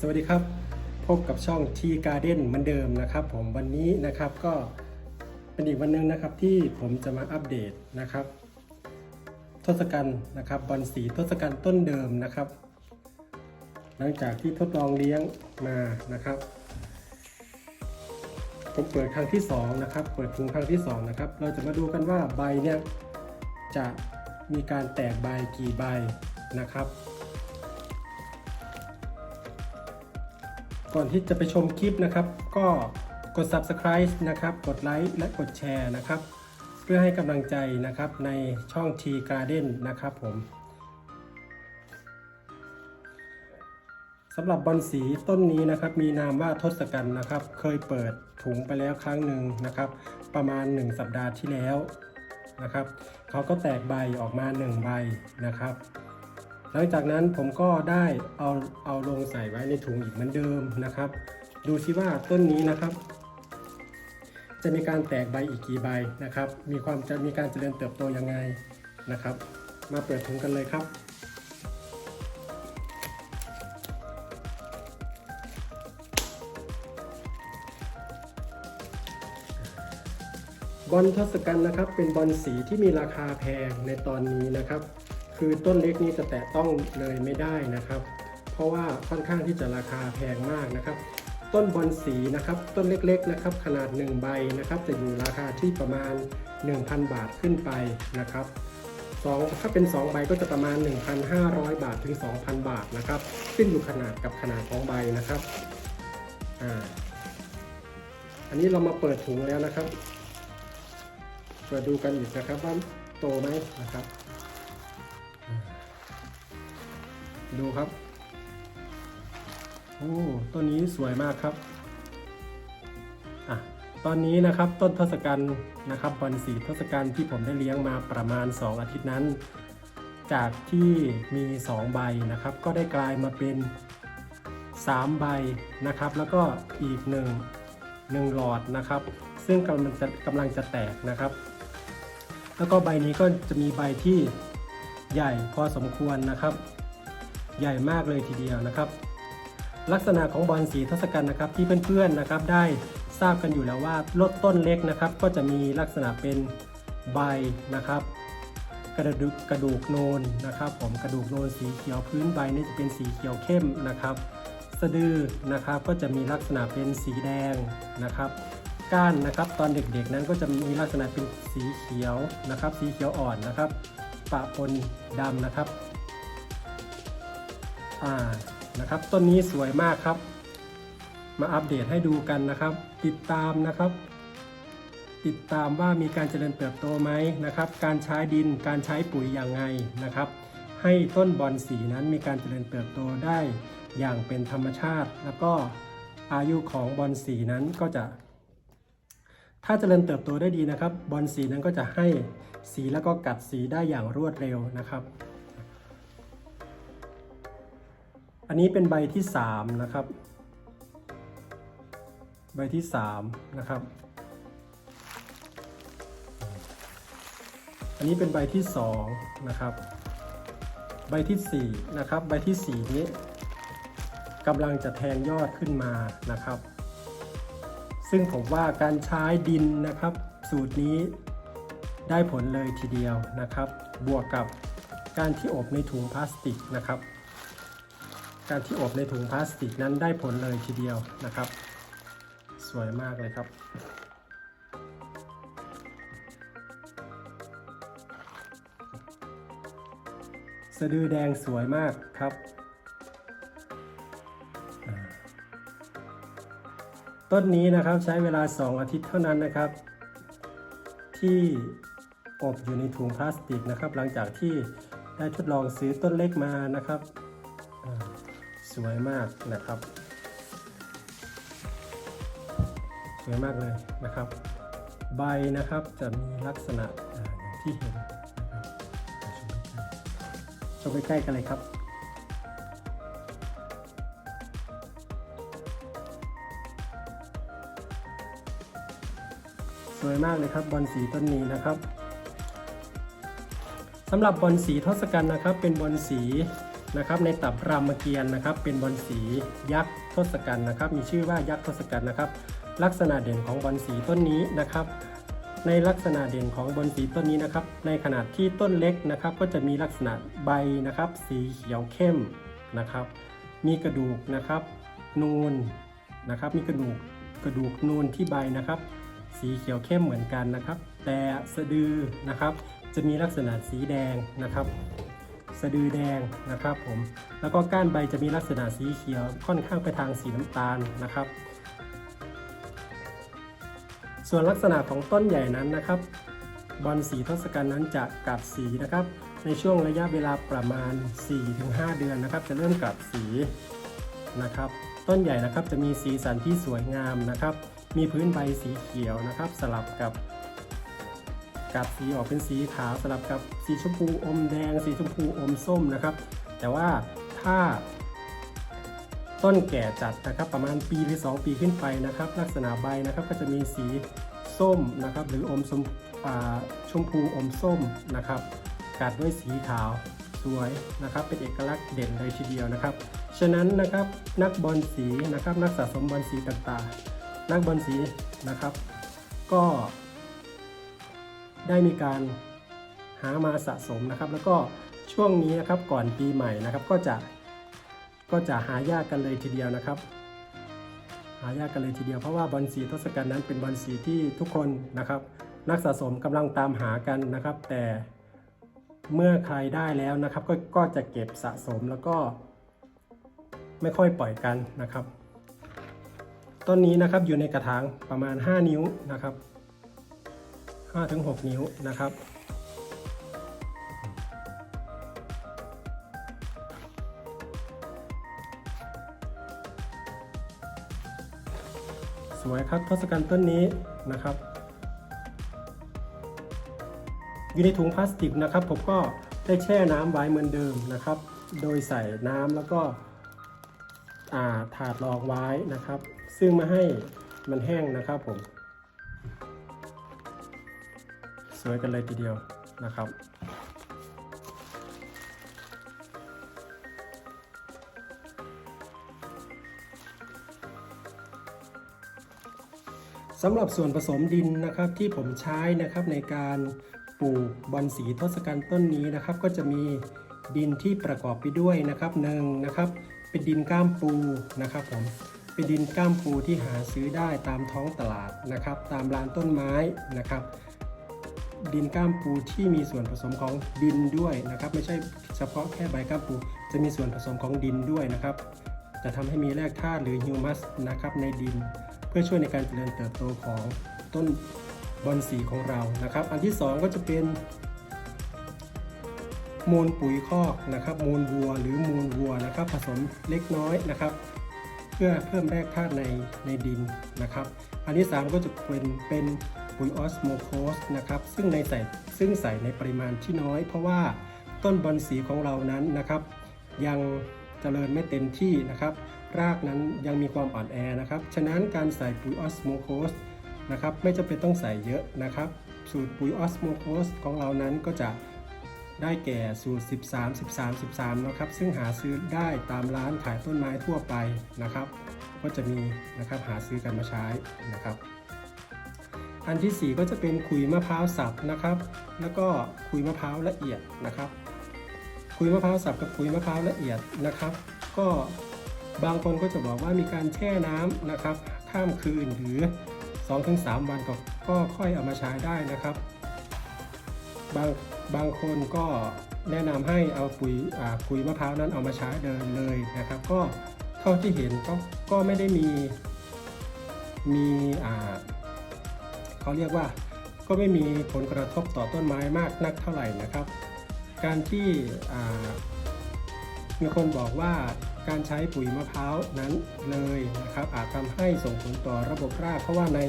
สวัสดีครับ พบกับช่อง T Garden เหมือนเดิมนะครับ ผมวันนี้นะครับก็เป็นอีกวันหนึงนะครับที่ผมจะมาอัปเดตนะครับ ทศกัณฐ์นะครับบอลสีทศกัณฐ์ต้นเดิมนะครับ หลังจากที่ทดลองเลี้ยงมานะครับ ผมเปิดครั้งที่สองนะครับเปิดถุงครั้งที่สองนะครับเราจะมาดูกันว่าใบเนี่ยจะมีการแตกใบกี่ใบนะครับ ก่อนที่จะไปชมคลิปนะครับ ก็กด subscribe นะครับ กดไลค์และกดแชร์นะครับ เพื่อให้กำลังใจนะครับในช่อง T Garden นะครับผมสำหรับบอลสีต้นนี้นะครับ มีนามว่าทศกัณฐ์นะครับ เคยเปิดถุงไปแล้วครั้งหนึ่งนะครับ ประมาณ 1 สัปดาห์ที่แล้วนะครับเขาก็แตกใบออกมา 1 ใบนะครับ หลังจากนั้นผมก็ได้เอาเอาลงใส่ไว้ในถุงอีกเหมือนเดิมนะครับ ดูซิว่าต้นนี้นะครับ จะมีการแตกใบอีกกี่ใบนะครับ มีความจะมีการเจริญเติบโตยังไงนะครับ มาเปิดถุงกันเลยครับบอลทศกัณฐ์นะครับเป็นบอลสีที่มีราคาแพงในตอนนี้นะครับ คือต้นเล็กนี้จะแตะต้องเลยไม่ได้นะครับ เพราะว่าค่อนข้างที่จะราคาแพงมากนะครับ ต้นบอลสีนะครับ ต้นเล็กๆนะครับ ขนาด 1 ใบนะครับ จะอยู่ราคาที่ประมาณ 1,000 บาทขึ้นไปนะครับสองถ้าเป็น 2 ใบก็จะประมาณ 1,500 บาทถึง 2,000 บาทนะครับ ขึ้นอยู่ขนาดกับขนาดของใบนะครับอ่าอันนี้เรามาเปิดถุงแล้วนะครับเปิดดูกันอีกนะครับว่าโตไหมนะครับ ดูครับ โอ้ต้นนี้สวยมากครับอะตอนนี้นะครับต้นทศกัณฐ์นะครับบอลสีทศกัณฐ์ที่ผมได้เลี้ยงมาประมาณ 2 อาทิตย์นั้น จากที่มี 2 ใบนะครับ ก็ได้กลายมาเป็น 3 ใบนะครับ แล้วก็อีก 1 1 หลอดนะครับ ซึ่งกำลังจะกำลังจะแตกนะครับ แล้วก็ใบนี้ก็จะมีใบที่ใหญ่พอสมควรนะครับ ใหญ่มากเลยทีเดียวนะครับ ลักษณะของบอลสีทศกัณฐ์นะครับที่เพื่อนๆนะครับได้ทราบกันอยู่แล้วว่าลดต้นเล็กนะครับ ก็จะมีลักษณะเป็นใบนะครับ กระดูกกระดูกโนนนะครับ ผมกระดูกโนนสีเขียวพื้นใบนี่จะเป็นสีเขียวเข้มนะครับ สะดือนะครับก็จะมีลักษณะเป็นสีแดงนะครับก้านนะครับตอนเด็กๆนั้นก็จะมีลักษณะเป็นสีเขียวนะครับ สีเขียวอ่อนนะครับปะปนดำนะครับ อ่านะครับต้นนี้สวยมากครับ มาอัปเดตให้ดูกันนะครับ ติดตามนะครับ ติดตามว่ามีการเจริญเติบโตไหมนะครับ การใช้ดินการใช้ปุ๋ยอย่างไงนะครับ ให้ต้นบอนสีนั้นมีการเจริญเติบโตได้อย่างเป็นธรรมชาติ แล้วก็อายุของบอนสีนั้นก็จะ ถ้าเจริญเติบโตได้ดีนะครับ บอนสีนั้นก็จะให้สีแล้วก็กัดสีได้อย่างรวดเร็วนะครับ อันนี้เป็นใบที่ 3 นะครับ ใบที่ 3 นะครับ อันนี้เป็นใบที่ 2 นะครับ ใบที่ 4 นะครับ ใบที่ 4 นี้กำลังจะแทงยอดขึ้นมานะครับ ซึ่งผมว่าการใช้ดินนะครับ สูตรนี้ได้ผลเลยทีเดียวนะครับ บวกกับการที่อบในถุงพลาสติกนะครับ การที่อบในถุงพลาสติกนั้นได้ผลเลยทีเดียวนะครับ สวยมากเลยครับ สะดือแดงสวยมากครับ ต้นนี้นะครับใช้เวลา 2 อาทิตย์เท่านั้นนะครับ ที่อบอยู่ในถุงพลาสติกนะครับ หลังจากที่ได้ทดลองซื้อต้นเล็กมานะครับ สวยมากนะครับ สวยมากเลยนะครับ ใบนะครับจะมีลักษณะที่เห็นนะครับอ่าชมใกล้ชมใกล้ๆกันเลยครับสวยมากเลยครับบอลสีต้นนี้นะครับสำหรับบอลสีทศกัณฐ์นะครับ เป็นบอลสี นะครับในตับรามเกียรติ์นะครับ เป็นบอลสียักษ์ทศกัณฐ์นะครับ มีชื่อว่ายักษ์ทศกัณฐ์นะครับ ลักษณะเด่นของบอลสีต้นนี้นะครับ ในลักษณะเด่นของบอลสีต้นนี้นะครับ ในขนาดที่ต้นเล็กนะครับ ก็จะมีลักษณะใบนะครับ สีเขียวเข้มนะครับ มีกระดูกนะครับ นูนนะครับ มีกระดูกกระดูกนูนที่ใบนะครับ สีเขียวเข้มเหมือนกันนะครับ แต่สะดือนะครับ จะมีลักษณะสีแดงนะครับ สะดือแดงนะครับผมแล้วก็ก้านใบจะมีลักษณะสีเขียวค่อนข้างไปทางสีน้ำตาลนะครับ ส่วนลักษณะของต้นใหญ่นั้นนะครับบอลสีทศกัณฐ์นั้นจะกัดสีนะครับ ในช่วงระยะเวลาประมาณ 4-5 เดือนนะครับ จะเริ่มกัดสีนะครับ ต้นใหญ่นะครับจะมีสีสันที่สวยงามนะครับ มีพื้นใบสีเขียวนะครับ สลับกับ กับสีออกเป็นสีขาวสลับกับสีชมพูอมแดง สีชมพูอมส้มนะครับ แต่ว่าถ้าต้นแก่จัดนะครับประมาณปีหรือ 2 ปีขึ้นไปนะครับ ลักษณะใบนะครับก็จะมีสีส้มนะครับ หรืออมชมอ่าชมพูอมส้มนะครับกัดด้วยสีขาวสวยนะครับ เป็นเอกลักษณ์เด่นเลยทีเดียวนะครับ ฉะนั้นนะครับนักบอลสีนะครับนักสะสมบอลสีต่างๆ นักบอลสีนะครับ ก็ ได้มีการหามาสะสมนะครับ แล้วก็ช่วงนี้นะครับก่อนปีใหม่นะครับ ก็จะก็จะหายากกันเลยทีเดียวนะครับ หายากกันเลยทีเดียวเพราะว่าบอลสีทศกัณฐ์นั้นเป็นบอลสีที่ทุกคนนะครับ นักสะสมกำลังตามหากันนะครับ แต่เมื่อใครได้แล้วนะครับ ก็ก็จะเก็บสะสมแล้วก็ ไม่ค่อยปล่อยกันนะครับ ต้นนี้นะครับอยู่ในกระถางประมาณ 5 นิ้วนะครับ 5ถึง6นิ้วนะครับ สวยครับทศกัณฐ์ต้นนี้นะครับ อยู่ในถุงพลาสติกนะครับ ผมก็ได้แช่น้ำไว้เหมือนเดิมนะครับ โดยใส่น้ำแล้วก็อ่าถาดรองไว้นะครับ ซึ่งไม่ให้มันแห้งนะครับผม สวยกันเลยทีเดียวนะครับสำหรับส่วนผสมดินนะครับที่ผมใช้นะครับในการปลูกบอนสีทศกัณฐ์ต้นนี้นะครับ ก็จะมีดินที่ประกอบไปด้วยนะครับหนึ่งนะครับเป็นดินก้ามปูนะครับผมเป็นดินก้ามปูที่หาซื้อได้ตามท้องตลาดนะครับ ตามร้านต้นไม้นะครับ ดินก้ามปูที่มีส่วนผสมของดินด้วยนะครับ ไม่ใช่เฉพาะแค่ใบก้ามปู จะมีส่วนผสมของดินด้วยนะครับ จะทำให้มีแร่ธาตุหรือฮิวมัสนะครับในดิน เพื่อช่วยในการเจริญเติบโตของต้นบอนสีของเรานะครับ อันที่สองก็จะเป็นมูลปุ๋ยคอกนะครับ มูลวัวหรือมูลวัวนะครับ ผสมเล็กน้อยนะครับ เพื่อเพิ่มแร่ธาตุในในดินนะครับ อันที่ 3 ก็จะเป็นเป็น ปุ๋ยออสโมโคสนะครับซึ่งในใส่ซึ่งใส่ในปริมาณที่น้อย เพราะว่าต้นบอนสีของเรานั้นนะครับ ยังเจริญไม่เต็มที่นะครับ รากนั้นยังมีความอ่อนแอนะครับ ฉะนั้นการใส่ปุ๋ยออสโมโคสนะครับไม่จำเป็นต้องใส่เยอะนะครับ สูตรปุ๋ยออสโมโคสของเรานั้นก็จะได้แก่สูตร 13 13 13 นะครับ ซึ่งหาซื้อได้ตามร้านขายต้นไม้ทั่วไปนะครับ ก็จะมีนะครับหาซื้อกันมาใช้นะครับ อันที่ 4 ก็จะเป็นขุยมะพร้าวสับนะครับ แล้วก็ขุยมะพร้าวละเอียดนะครับขุยมะพร้าวสับกับขุยมะพร้าวละเอียดนะครับ ก็บางคนก็จะบอกว่ามีการแช่น้ำนะครับ ข้ามคืนหรือ 2-3 วันก็ก็ค่อยเอามาใช้ได้นะครับ บางบางคนก็แนะนำให้เอาปุ๋ยอ่าปุ๋ยมะพร้าวนั้นเอามาใช้เดินเลยนะครับ ก็เท่าที่เห็นก็ก็ไม่ได้มีมีอ่า เขาเรียกว่า ก็ไม่มีผลกระทบต่อต้นไม้มากนักเท่าไหร่นะครับ การที่มีคนบอกว่าการใช้ปุ๋ยมะพร้าวนั้นเลยนะครับ อาจทำให้ส่งผลต่อระบบรากเพราะว่าใน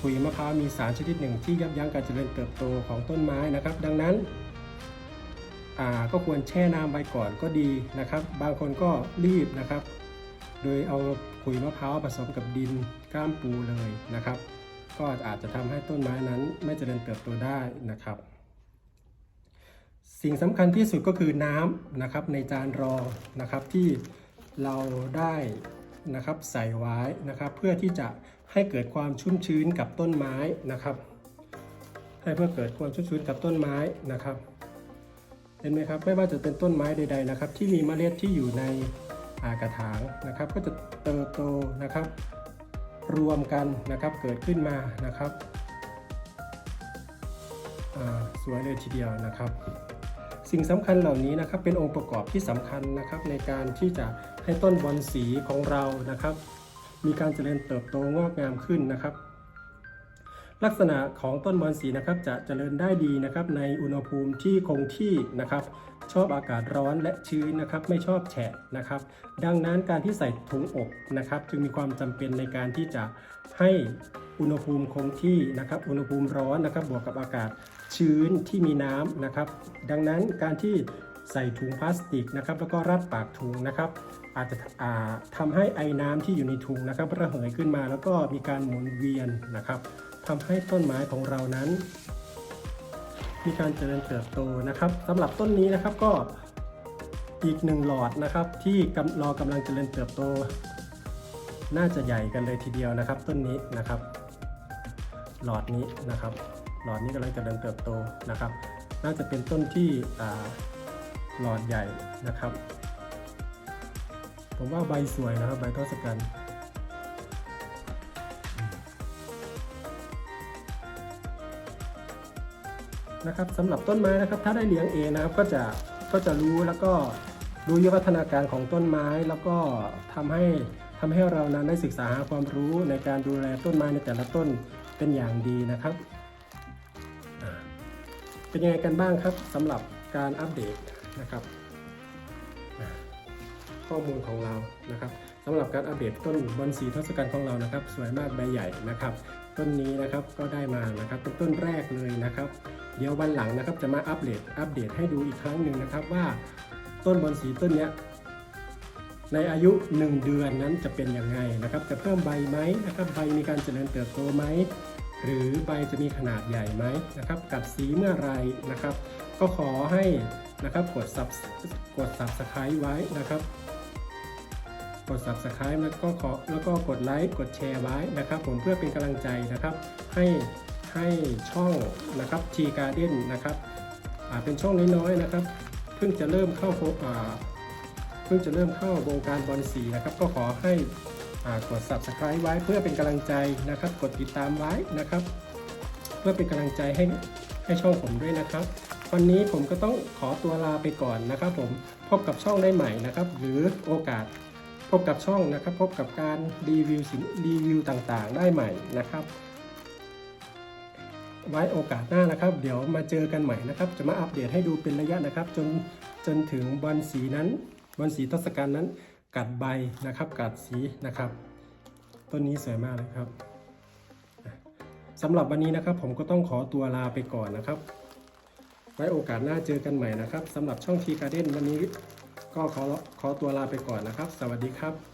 ขุยมะพร้าวมีสารชนิดหนึ่งที่ยับยั้งการเจริญเติบโตของต้นไม้นะครับ ดังนั้นก็ควรแช่น้ำไว้ก่อนก็ดีนะครับ บางคนก็รีบนะครับ โดยเอาขุยมะพร้าวผสมกับดินก้ามปูเลยนะครับ ก็อาจจะทำให้ต้นไม้นั้นไม่เจริญเติบโตได้นะครับ สิ่งสำคัญที่สุดก็คือน้ำนะครับในจานรองนะครับที่เราได้นะครับใส่ไว้นะครับ เพื่อที่จะให้เกิดความชุ่มชื้นกับต้นไม้นะครับ ให้เพื่อเกิดความชุ่มชื้นกับต้นไม้นะครับเห็นไหมครับไม่ว่าจะเป็นต้นไม้ใด ๆนะครับ ที่มีเมล็ดที่อยู่ในอากระถางนะครับ ก็จะเติบโตนะครับ รวมกันนะครับเกิดขึ้นมานะครับสวยเลยทีเดียวนะครับ สิ่งสำคัญเหล่านี้นะครับเป็นองค์ประกอบที่สำคัญนะครับ ในการที่จะให้ต้นบอนสีของเรานะครับ มีการเจริญเติบโตงอกงามขึ้นนะครับ ลักษณะของต้นบอนสีนะครับจะเจริญได้ดีนะครับในอุณหภูมิที่คงที่นะครับ ชอบอากาศร้อนและชื้นนะครับไม่ชอบแฉะนะครับ ดังนั้นการที่ใส่ถุงอบนะครับ จึงมีความจำเป็นในการที่จะให้อุณหภูมิคงที่นะครับ อุณหภูมิร้อนนะครับบวกกับอากาศชื้นที่มีน้ำนะครับ ดังนั้นการที่ใส่ถุงพลาสติกนะครับ แล้วก็รัดปากถุงนะครับ อาจจะอ่าทำให้ไอ้น้ำที่อยู่ในถุงนะครับระเหยขึ้นมาแล้วก็มีการหมุนเวียนนะครับ ทำให้ต้นไม้ของเรานั้น มีการเจริญเติบโตนะครับสำหรับต้นนี้นะครับก็อีกหนึ่งหลอดนะครับที่กรอกำลังเจริญเติบโต น่าจะใหญ่กันเลยทีเดียวนะครับ ต้นนี้นะครับ หลอดนี้นะครับ หลอดนี้กำลังเจริญเติบโตนะครับ น่าจะเป็นต้นที่หลอดใหญ่นะครับ ผมว่าใบสวยนะครับใบทศกัณฐ์ นะครับสำหรับต้นไม้นะครับ ถ้าได้เลี้ยงเองนะครับก็จะก็จะรู้แล้วก็รู้ยุวัฒนาการของต้นไม้แล้วก็ทำให้ทำให้เรานั้นได้ศึกษาหาความรู้ในการดูแลต้นไม้ในแต่ละต้นเป็นอย่างดีนะครับ เป็นยังไงกันบ้างครับสำหรับการอัปเดตนะครับ ข้อมูลของเรานะครับสำหรับการอัปเดตต้นบอนสีทศกัณฐ์ของเรานะครับ สวยมากใบใหญ่นะครับ ต้นนี้นะครับก็ได้มานะครับเป็นต้นแรกเลยนะครับ เดี๋ยววันหลังนะครับจะมาอัปเดตอัปเดตให้ดูอีกครั้งหนึ่งนะครับว่าต้นบอนสีต้นนี้ในอายุ 1 เดือนนั้นจะเป็นยังไงนะครับ จะเพิ่มใบไหมนะครับใบมีการเจริญเติบโตไหมหรือใบจะมีขนาดใหญ่ไหมนะครับ กัดสีเมื่อไรนะครับ ก็ขอให้นะครับกด sub กด subscribe ไว้นะครับ กด subscribe แล้วก็ขอแล้วก็กดไลค์กดแชร์ไว้นะครับ ผมเพื่อเป็นกำลังใจนะครับ ให้ ให้ช่องนะครับ T Garden นะครับเป็นช่องน้อยๆนะครับ เพิ่งจะเริ่มเข้าเพิ่งจะเริ่มเข้าวงการบอลสีนะครับ ก็ขอให้กด subscribe ไว้เพื่อเป็นกำลังใจนะครับ กดติดตามไว้นะครับ เพื่อเป็นกำลังใจให้ให้ช่องผมด้วยนะครับ วันนี้ผมก็ต้องขอตัวลาไปก่อนนะครับ ผมพบกับช่องได้ใหม่นะครับ หรือโอกาสพบกับช่องนะครับ พบกับการรีวิวสินรีวิวต่างๆ ได้ใหม่นะครับ ไว้โอกาสหน้านะครับ เดี๋ยวมาเจอกันใหม่นะครับ จะมาอัปเดตให้ดูเป็นระยะนะครับ จนจนถึงบอลสีนั้นบอลสีทศกัณฐ์นั้น กัดใบนะครับ กัดสีนะครับ ต้นนี้สวยมากเลยครับสำหรับวันนี้นะครับผมก็ต้องขอตัวลาไปก่อนนะครับ ไว้โอกาสหน้าเจอกันใหม่นะครับสำหรับช่องทีการ์เด้นวันนี้ก็ขอขอตัวลาไปก่อนนะครับ สวัสดีครับ